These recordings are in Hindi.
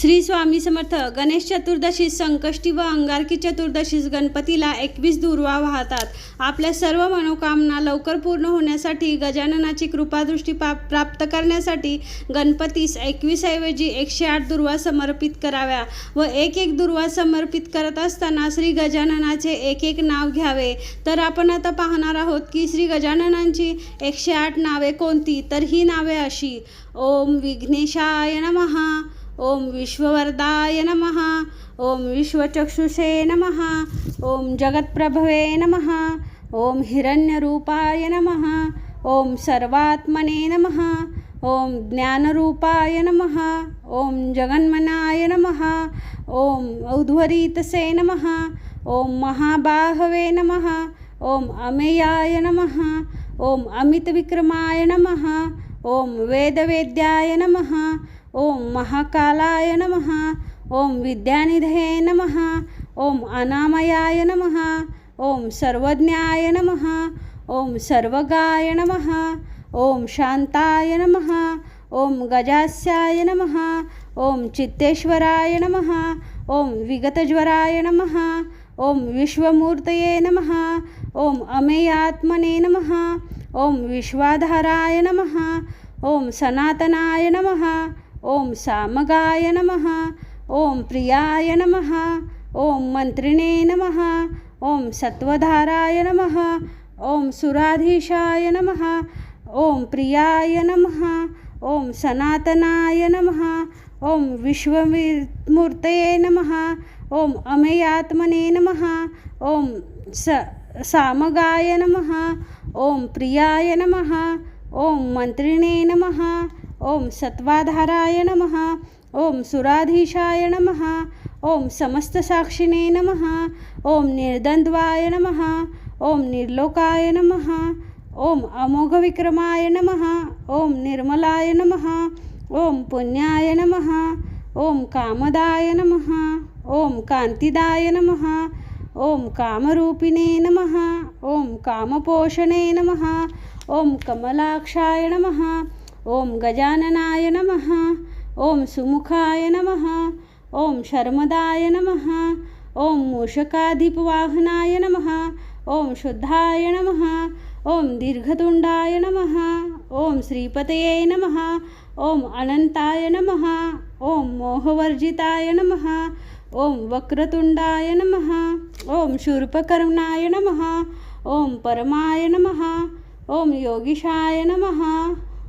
श्री स्वामी समर्थ गणेश चतुर्दशी संकष्टी व अंगारकी चतुर्दशीस गणपतीला एकवीस दुर्वा वाहतात. आपल्या सर्व मनोकामना लवकर पूर्ण होण्यासाठी गजाननाची कृपादृष्टी पा प्राप्त करण्यासाठी गणपतीस एकवीसऐवजी एकशे आठ दुर्वा समर्पित कराव्या व एक एक दुर्वा समर्पित करत असताना श्री गजाननाचे एक एक नाव घ्यावे. तर आपण आता पाहणार आहोत की श्री गजाननांची एकशे आठ नावे कोणती? तर ही नावे अशी ओम विघ्नेशाय नमहा ओम विश्ववरदाय नमः ओम विश्वचक्षुषे नमः ओम जगत्प्रभवे नमः ओम हिरण्यरूपाय नमः ओम सर्वात्मने नमः ओम ज्ञानरूपाय नमः ओम जगन्मनाय नमः ओम औध्वरीतसे नमः ओम महाबाहवे नमः ओम अमेयाय नमः ओम अमितविक्रमाय नमः ओम वेदवेद्याय नमः ओम महाकालाय नमः ओम विद्यानिधये नमः ओम अनामयाय नमः ओम सर्वज्ञाय नमः ओम सर्वगाय नमः ओम शांताय नमः ओम गजास्याय नमः ओम चित्तेश्वराय नमः ओम विगतज्वराय नमः ओम विश्वमूर्तये नमः ओम अमेयात्मने नमः ओम विश्वाधाराय नमः ओम सनातनाय नमः ओम सामगाय नमः ओम प्रियाय नमः ओम मंत्रिणे नमः ओम सत्वधाराय नमः ओम सुराधीशाय नमः ओम प्रियाय नमः ओम सनातनाय नमः ओम विश्वमूर्तये नमः ओम अमेयात्मने नमः ओम स सामगाय नमः ओम प्रियाय नमः ओम मंत्रिणे नमः ओम सत्वाधाराय नमः ओम सुराधीशाय नमः ओम समस्तसाक्षिणे नमः ओम निर्द्वन्द्वाय नमः ओम निर्लोकाय नमः ओम अमोघविक्रमाय नमः ओम निर्मलाय नमः ओम पुण्याय नमः ओम कामदाय नमः ओम कांतिदाय नमः ओम कामरूपिणे नमः ओम कामपोषणे नमः ओम कमलाक्षाय नमः ओम गजाननाय नमः ओम सुमुखाय नमः ओम शर्मदाय नमः ओम मूषकाधिपवाहनाय नमः ओम शुद्धाय नमः ओम दीर्घतुंडाय नमः ओम श्रीपतये नमः ओम अनंताय नमः ओम मोहवर्जिताय नमः ओम वक्रतुंडाय नमः ओम शूर्पकर्णाय नमः ओम परमाय नमः ओम योगीशाय नमः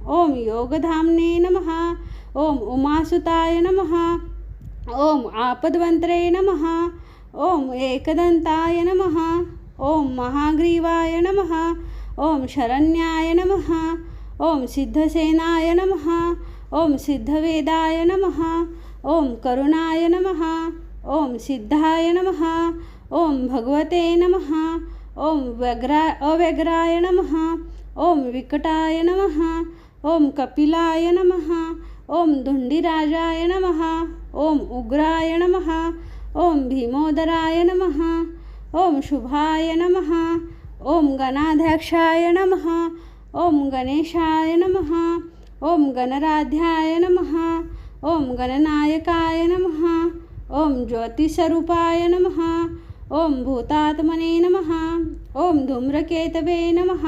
ओम योगधाम्ने नमः ओम उमासुताय नमः ओम आपद्वन्त्रे नमः ओम एकदन्ताय नमः ओम महाग्रीवाय नमः ओम शरण्याय नमः ओम सिद्धसेनाय नमः ओम सिद्धवेदाय नमः ओम करुणाय नमः ओम सिद्धाय नमः ओम भगवते नमः ओम व्यग्रा अव्यग्राय नमः ओम विकटाय नमः ओम कपिलाय नमः ओम धुंडिराजाय नमः ओम उग्राय नमः ओम भीमोदराय नमः ओम शुभाय नमः ओम गणाध्यक्षाय नमः ओम गणेशाय नमः ओम गणराध्याय नमः ओम गणनायकाय नमः ओम ज्योतिस्वरूपाय नमः ओम भूतात्मने नमः ओम धूम्रकेतवे नमः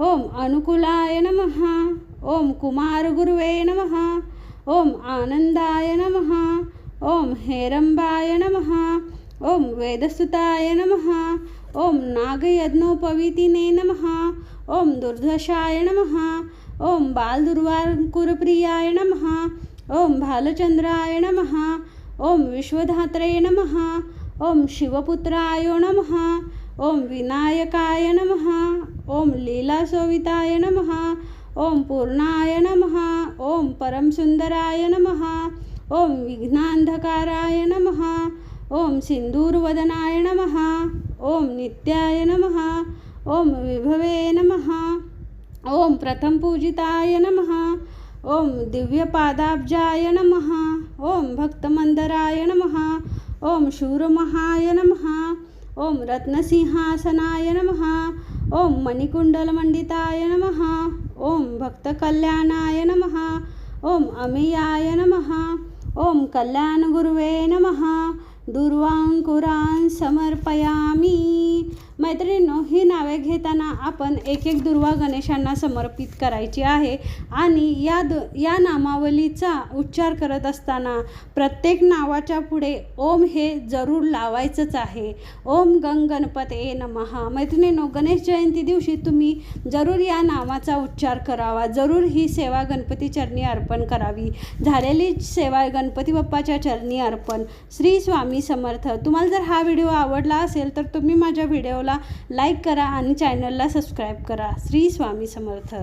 ओम अनुकूलाय नमः ओम कुमारगुरुवे नमः ओम आनंदाय नमः ओम हेरंबाय नमः ओम वेदसुताय नमः ओम नागयज्ञोपवीतिने नमः ओम दुर्दशाय नमः ओम बालदुर्वाकुरप्रियाय नमः ओम भालचंद्राय नमः ओम विश्वधात्रे नमः ओम शिवपुत्राय नमः ओम विनायकाय नमः ओम लीलासोविताय नमः ओम पूर्णाय नमः ओम परमसुंदराय नमः ओम विघ्नांधकाराय नमः ओम सिंदूरवदनाय नमः ओम नित्याय नमः ओम विभवे नमः ओम प्रथमपूजिताय नमः ओम दिव्यपादाब्जाय नमः ओम भक्तमंदराय नमः ओम शूरमहाय नमः ఓం రత్నసింహాసనాయ నమ ఓం మణికుండలమండితాయ నమ ఓం భక్తకళ్యాణాయ నమ ఓం అమీయాయ నమ ఓం కళ్యాణగురువే నమ दूर्वाङ्कुरान् समर्पयामि मैत्रिणींनो ही नावे घेताना आपण एक एक दुर्वा गणेशांना समर्पित करायची आहे आणि या द या नामावलीचा उच्चार करत असताना प्रत्येक नावाच्या पुढे ओम हे जरूर लावायचंच आहे. ओम गंग गणपते नमहा मैत्रिणींनो गणेश जयंती दिवशी तुम्ही जरूर या नावाचा उच्चार करावा. जरूर ही सेवा गणपती चरणी अर्पण करावी. झालेली सेवा गणपती बाप्पाच्या चरणी अर्पण. श्री स्वामी समर्थ. तुम्हाला जर हा व्हिडिओ आवडला असेल तर तुम्ही माझ्या व्हिडिओला लाईक करा आणि चॅनलला सबस्क्राईब करा. श्री स्वामी समर्थ.